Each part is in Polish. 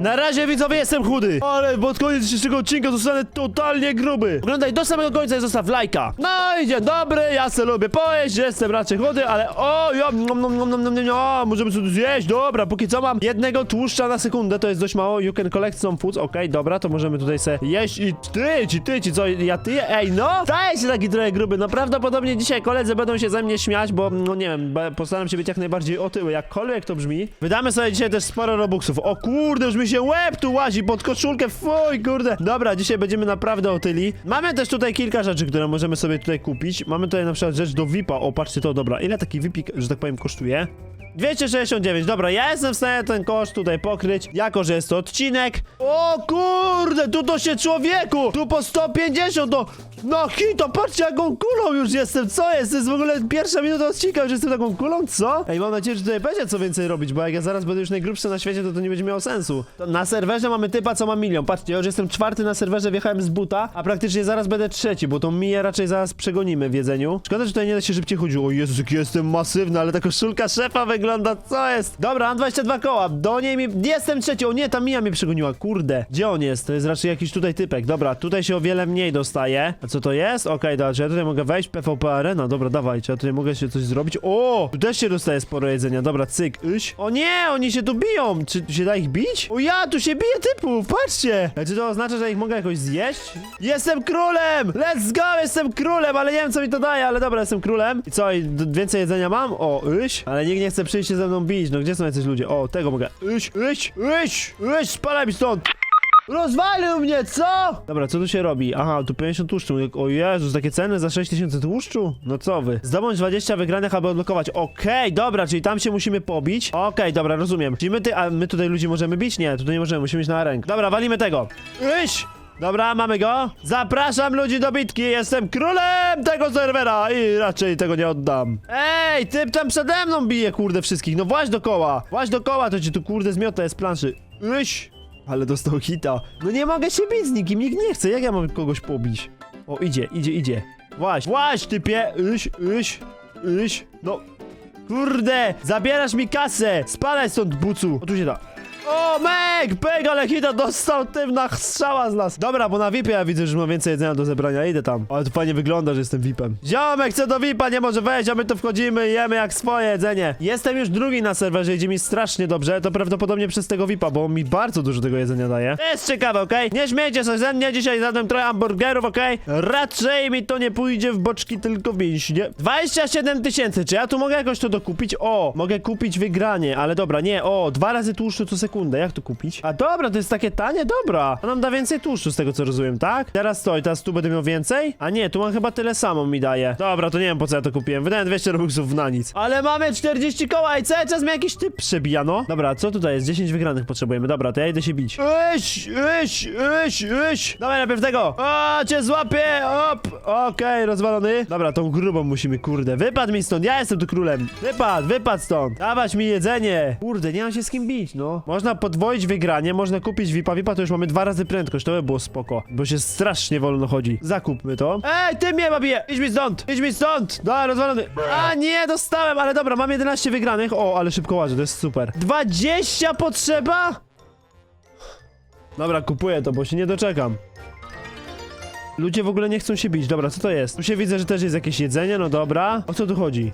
Na razie widzowie jestem chudy, ale pod koniec dzisiejszego odcinka zostanę totalnie gruby. Oglądaj do samego końca i zostaw lajka. No i dzień dobry, ja se lubię pojeść, jestem raczej chudy, ale o, ja, nom, nom, nom, nom, nom, nom, o, możemy sobie zjeść, dobra, póki co mam jednego tłuszcza na sekundę, to jest dość mało, you can collect some foods, okej, dobra, to możemy tutaj se jeść. I ty, ci, ty, ci, co, ja ty, ej, no, staję się taki trochę gruby, no prawdopodobnie dzisiaj koledzy będą się ze mnie śmiać, bo, no nie wiem, postaram się być jak najbardziej otyły, jakkolwiek to brzmi. Wydamy sobie dzisiaj też sporo robuxów, o kurde, już mi się łeb tu łazi pod koszulkę, fuj, kurde. Dobra, dzisiaj będziemy naprawdę otyli. Mamy też tutaj kilka rzeczy, które możemy sobie tutaj kupić. Mamy tutaj na przykład rzecz do VIPa, o, patrzcie to, dobra, ile taki VIPik, że tak powiem, kosztuje? 269, dobra, ja jestem w stanie ten koszt tutaj pokryć, jako że jest to odcinek. O kurde, tu to się człowieku, tu po 150 to, no hito, patrzcie jaką kulą już jestem, co jest, to jest w ogóle pierwsza minuta odcinka, już jestem taką kulą, co? Ej, mam nadzieję, że tutaj będzie co więcej robić, bo jak ja zaraz będę już najgrubszy na świecie, to to nie będzie miało sensu. To na serwerze mamy typa, co ma milion, patrzcie, ja już jestem czwarty na serwerze, wjechałem z buta, a praktycznie zaraz będę trzeci, bo tą miję raczej zaraz przegonimy w jedzeniu. Szkoda, że tutaj nie da się szybciej chodzić, o Jezus, jestem masywny, ale ta koszulka szefa wygląda, co jest? Dobra, mam 22 koła, do niej mi, jestem trzeci, o nie, ta mija mnie przegoniła, kurde. Gdzie on jest? To jest raczej jakiś tutaj typek, dobra, tutaj się o wiele mniej dostaje. A co to jest? Okej, dobra, czy ja tutaj mogę wejść, PvP Arena, dobra, dawaj, czy ja tutaj mogę się coś zrobić? O, tu też się dostaje sporo jedzenia, dobra, cyk, iś. O nie, oni się tu biją, czy się da ich bić? O ja, tu się bije typów, patrzcie. A czy to oznacza, że ich mogę jakoś zjeść? Jestem królem! Let's go, jestem królem, ale nie wiem, co mi to daje, ale dobra, jestem królem. I co, i więcej jedzenia mam? O, iś. Ale nikt nie chce przyjść się ze mną bić, no gdzie są jacyś ludzie? O, tego mogę. Iś, iś, iś, iś, spalaj mi stąd. Rozwalił mnie, co? Dobra, co tu się robi? Aha, tu 50 tłuszczu. O Jezus, takie ceny za 6000 tłuszczu? No co wy? Zdobądź 20 wygranych, aby odblokować. Okej, dobra, czyli tam się musimy pobić. Okej, dobra, rozumiem. Czyli my, ty, a my tutaj ludzi możemy bić? Nie, tutaj nie możemy, musimy iść na rękę. Dobra, walimy tego. Iś! Dobra, mamy go. Zapraszam ludzi do bitki. Jestem królem tego serwera i raczej tego nie oddam. Ej, typ tam przede mną bije, kurde, wszystkich. No właź do koła. Właź do koła, to ci tu kurde zmiota z planszy. Iś! Ale dostał hita. No nie mogę się bić z nikim, nikt nie chce. Jak ja mam kogoś pobić? O, idzie, idzie, idzie. Właź, właź, typie. Iś, iś, iś. No, kurde, zabierasz mi kasę. Spadaj stąd, bucu. O, tu się da. O, Meg! Meg, ale hita dostał tym na strzała z nas. Dobra, bo na VIP ja widzę, że ma więcej jedzenia do zebrania. Idę tam. Ale to fajnie wygląda, że jestem VIPem. Ziomek chce do VIPa, nie może wejść, a my tu wchodzimy jemy jak swoje jedzenie. Jestem już drugi na serwerze, idzie mi strasznie dobrze. To prawdopodobnie przez tego VIPa, bo on mi bardzo dużo tego jedzenia daje. To jest ciekawe, okej? Nie śmiejcie się ze mnie, dzisiaj zadam trochę hamburgerów, okej? Raczej mi to nie pójdzie w boczki, tylko w mięśnie. 27 tysięcy, czy ja tu mogę jakoś to dokupić? O, mogę kupić wygranie, ale dobra, nie, o, dwa razy tłuszczu co sekundę, jak to kupić? A dobra, to jest takie tanie, dobra. To nam da więcej tłuszczu z tego co rozumiem, tak? Teraz stoi, teraz tu będę miał więcej? A nie, tu mam chyba tyle samo mi daje. Dobra, to nie wiem po co ja to kupiłem, wydałem 200 robuxów na nic. Ale mamy 40 koła i cały czas mnie jakiś typ przebija, no. Dobra, co tutaj jest? 10 wygranych potrzebujemy, dobra, to ja idę się bić. Iś, iś, iś, iś. Dawaj najpierw tego. O, cię złapię, op. Okej, rozwalony. Dobra, tą grubą musimy, kurde. Wypadł mi stąd, ja jestem tu królem. Wypadł, wypadł stąd. Dawać mi jedzenie. Kurde, nie mam się z kim bić, no. Można podwoić wygranie, można kupić VIPa. To już mamy dwa razy prędkość, to by było spoko. Bo się strasznie wolno chodzi. Zakupmy to. Ej, ty mnie babie! Idź mi stąd! Idź mi stąd! Dobra, rozwalony. A nie, dostałem, ale dobra, mam 11 wygranych. O, ale szybko łażę, to jest super. 20 potrzeba? Dobra, kupuję to, bo się nie doczekam. Ludzie w ogóle nie chcą się bić. Dobra, co to jest? Tu się widzę, że też jest jakieś jedzenie, no dobra. O co tu chodzi?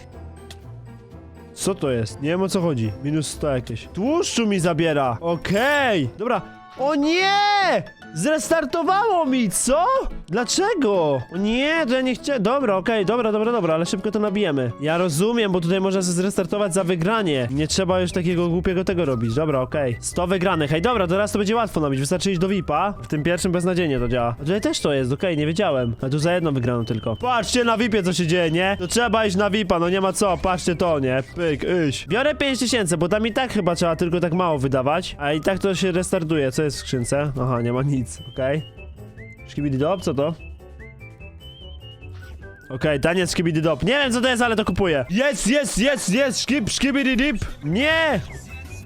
Co to jest? Nie wiem o co chodzi. Minus 100 jakieś. Tłuszczu mi zabiera. Okej. Dobra. O nie! Zrestartowało mi, co? Dlaczego? Nie, to ja nie chciałem. Dobra, okej, dobra, dobra, dobra, ale szybko to nabijemy. Ja rozumiem, bo tutaj można się zrestartować za wygranie. Nie trzeba już takiego głupiego tego robić. Dobra, okej. 100 wygranych. Hej, dobra, teraz to będzie łatwo nabić. Wystarczy iść do VIPa. W tym pierwszym beznadziejnie to działa. A tutaj też to jest, okej, nie wiedziałem. A tu za jedną wygraną tylko. Patrzcie na VIPie, co się dzieje, nie? To trzeba iść na VIPa, no nie ma co. Patrzcie to, nie? Pyk, iść. Biorę 5000, bo tam i tak chyba trzeba tylko tak mało wydawać. A i tak to się restartuje. Co jest w skrzynce? Aha, nie ma nic, okej. Okay. Dop, co to? Okej, taniec skibidi dop. Nie wiem co to jest, ale to kupuję. Jest, jest, jest, jest, skip, skibidi dip. Nie!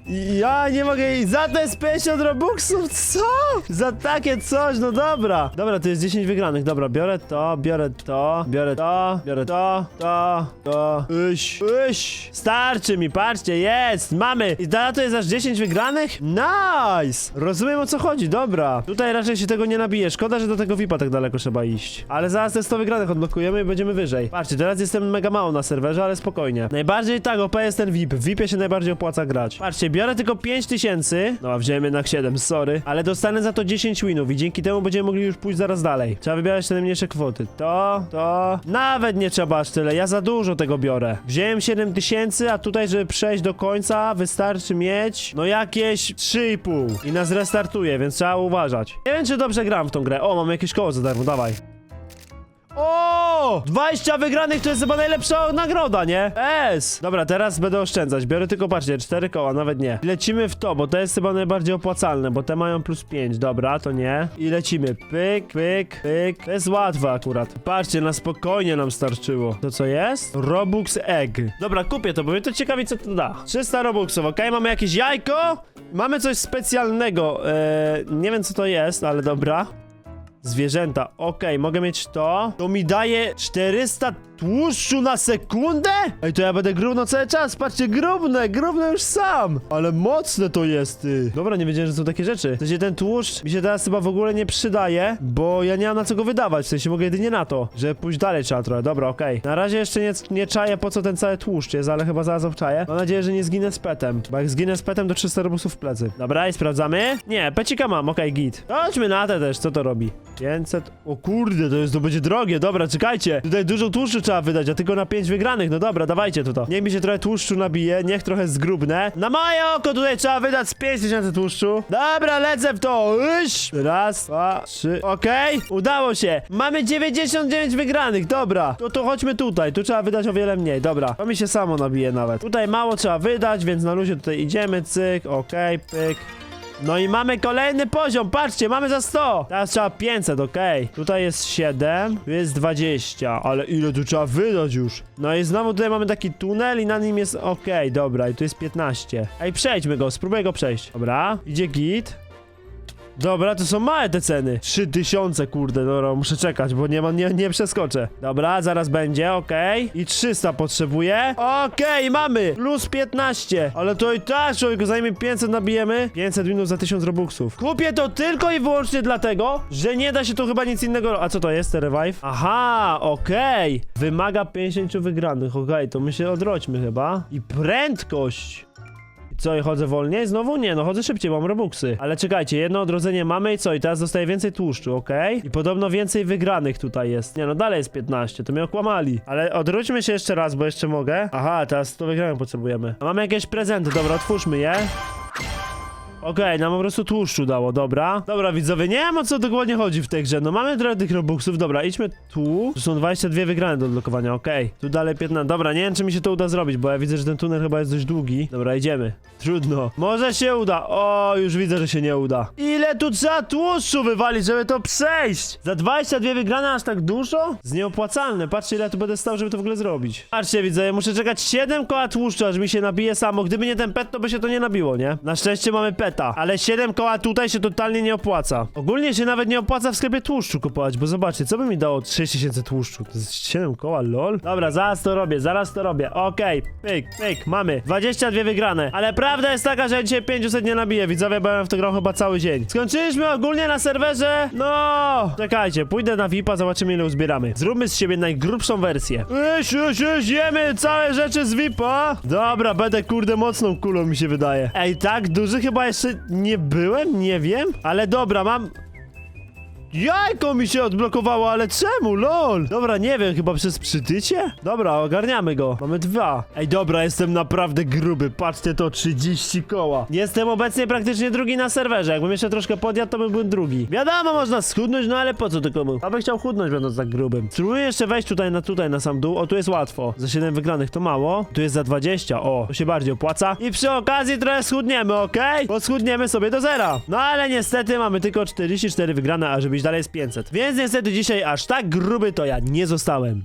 Ja nie mogę i za to jest 50 robuxów, co? Za takie coś, no dobra. Dobra, to jest 10 wygranych, dobra, biorę to, biorę to, biorę to, biorę to, to, to, iś, iś. Starczy mi, patrzcie, jest, mamy. I za to jest aż 10 wygranych? Nice! Rozumiem o co chodzi, dobra. Tutaj raczej się tego nie nabije, szkoda, że do tego VIPa tak daleko trzeba iść. Ale zaraz te 100 wygranych odblokujemy i będziemy wyżej. Patrzcie, teraz jestem mega mało na serwerze, ale spokojnie. Najbardziej tak, OP jest ten VIP. W VIPie się najbardziej opłaca grać. Patrzcie, biorę tylko 5000, no a wziąłem jednak 7, sorry, ale dostanę za to 10 winów i dzięki temu będziemy mogli już pójść zaraz dalej. Trzeba wybierać te najmniejsze kwoty. To, to, nawet nie trzeba aż tyle, ja za dużo tego biorę. Wziąłem 7000, a tutaj, żeby przejść do końca, wystarczy mieć, no jakieś 3,5 i nas restartuje, więc trzeba uważać. Nie wiem, czy dobrze gram w tą grę. O, mam jakieś koło za darmo, dawaj. O! 20 wygranych to jest chyba najlepsza nagroda, nie? S! Dobra, teraz będę oszczędzać. Biorę tylko, patrzcie, 4 koła, nawet nie. Lecimy w to, bo to jest chyba najbardziej opłacalne, bo te mają plus 5. Dobra, to nie. I lecimy. Pyk, pyk, pyk. To jest łatwe akurat. Patrzcie, na spokojnie nam starczyło. To co jest? Robux Egg. Dobra, kupię to, bo mnie to ciekawi, co to da. 300 Robuxów, ok? Mamy jakieś jajko. Mamy coś specjalnego. Eee, nie wiem, co to jest, ale dobra. Zwierzęta, okej, mogę mieć to. To mi daje 400 tłuszczu na sekundę? Ej, to ja będę grubno cały czas, patrzcie, grubne, grubne już sam. Ale mocne to jest, ty. Dobra, nie wiedziałem, że są takie rzeczy. W sensie ten tłuszcz mi się teraz chyba w ogóle nie przydaje, bo ja nie mam na co go wydawać, w sensie mogę jedynie na to, że pójść dalej trzeba trochę, dobra, okej. Na razie jeszcze nie, nie czaję, po co ten cały tłuszcz jest, ale chyba zaraz obczaję. Mam nadzieję, że nie zginę z petem, bo jak zginę z petem, to 300 robusów w plecy. Dobra, i sprawdzamy. Nie, pecika mam, okej, git. Chodźmy na te też, co to robi? 500, o kurde, to jest, to będzie drogie, dobra, czekajcie. Tutaj dużo tłuszczu trzeba wydać, a tylko na 5 wygranych, no dobra, dawajcie to to. Niech mi się trochę tłuszczu nabije, niech trochę zgrubnę. Na moje oko tutaj trzeba wydać z 5000 tłuszczu. Dobra, lecę w to, Iś. Raz, dwa, trzy, okej, udało się. Mamy 99 wygranych, dobra. To to chodźmy tutaj, tu trzeba wydać o wiele mniej, dobra. To mi się samo nabije nawet. Tutaj mało trzeba wydać, więc na luzie tutaj idziemy, cyk, okej, pyk. No i mamy kolejny poziom, patrzcie, mamy za 100 Teraz trzeba 500, okej. Tutaj jest 7, tu jest 20 Ale ile tu trzeba wydać już? No i znowu tutaj mamy taki tunel i na nim jest okej, dobra I tu jest 15 Ej, przejdźmy go, spróbuję go przejść. Dobra, idzie git Dobra, to są małe te ceny. 3000, kurde, dobra, muszę czekać, bo nie, ma, nie, nie przeskoczę. Dobra, zaraz będzie, okej. I 300 potrzebuję. Okej, mamy! Plus 15. Ale to i tak, człowieku, zajmie 500 nabijemy. 500 minut za 1000 robuxów. Kupię to tylko i wyłącznie dlatego, że nie da się tu chyba nic innego... A co to jest, te revive? Aha, okej. Wymaga 50 wygranych, okej, to my się odrodźmy chyba. I prędkość. Co, i chodzę wolniej? Znowu nie, no chodzę szybciej, mam robuxy. Ale czekajcie, jedno odrodzenie mamy i co? I teraz dostaję więcej tłuszczu, okej? I podobno więcej wygranych tutaj jest. Nie no, dalej jest 15, to mnie okłamali. Ale odwróćmy się jeszcze raz, bo jeszcze mogę. Aha, teraz to wygranych potrzebujemy. A mamy jakieś prezenty, dobra, otwórzmy je. Okej, nam po prostu tłuszczu dało, dobra. Dobra, widzowie, nie wiem o co dokładnie chodzi w tej grze. No mamy trochę tych robuxów, dobra, idźmy tu. Tu są 22 wygrane do odblokowania, okej. Tu dalej 15. Dobra, nie wiem czy mi się to uda zrobić, bo ja widzę, że ten tunel chyba jest dość długi. Dobra, idziemy. Trudno. Może się uda. O, już widzę, że się nie uda. Ile tu trzeba tłuszczu wywalić, żeby to przejść? Za 22 wygrane aż tak dużo? Z nieopłacalne. Patrzcie, ile tu będę stał, żeby to w ogóle zrobić. Patrzcie, widzę, ja muszę czekać 7 koła tłuszczu, aż mi się nabije samo. Gdyby nie ten pet, to by się to nie nabiło, nie? Na szczęście mamy ale 7 koła tutaj się totalnie nie opłaca. Ogólnie się nawet nie opłaca w sklepie tłuszczu kupować, bo zobaczcie, co by mi dało 6000 tłuszczu? To jest 7 koła, lol? Dobra, zaraz to robię, zaraz to robię. Okej, pyk, pyk, mamy 22 wygrane. Ale prawda jest taka, że dzisiaj 500 nie nabiję. Widzowie, bo ja w to grał chyba cały dzień. Skończyliśmy ogólnie na serwerze. No, czekajcie, pójdę na VIPa, zobaczymy ile uzbieramy. Zróbmy z siebie najgrubszą wersję. Iś, iś, iś, jemy całe rzeczy z VIPa. Dobra, będę kurde mocną kulą mi się wydaje. Ej, tak duży chyba jeszcze nie byłem, nie wiem. Ale dobra, mam Jajko mi się odblokowało, ale czemu, lol? Dobra, nie wiem, chyba przez przytycie? Dobra, ogarniamy go. Mamy dwa. Ej, dobra, jestem naprawdę gruby. Patrzcie to, 30 koła. Jestem obecnie praktycznie drugi na serwerze. Jakbym jeszcze troszkę podjadł, to bym był drugi. Wiadomo, można schudnąć, no ale po co to komu? Ja bym chciał chudnąć, będąc tak grubym. Spróbuję jeszcze wejść tutaj na tutaj, na sam dół. O, tu jest łatwo. Za 7 wygranych to mało. Tu jest za 20. O, to się bardziej opłaca. I przy okazji trochę schudniemy, okej? Bo schudniemy sobie do zera. No ale niestety mamy tylko 44 wygrane, a żeby iść dalej jest 500. Więc niestety dzisiaj aż tak gruby to ja nie zostałem.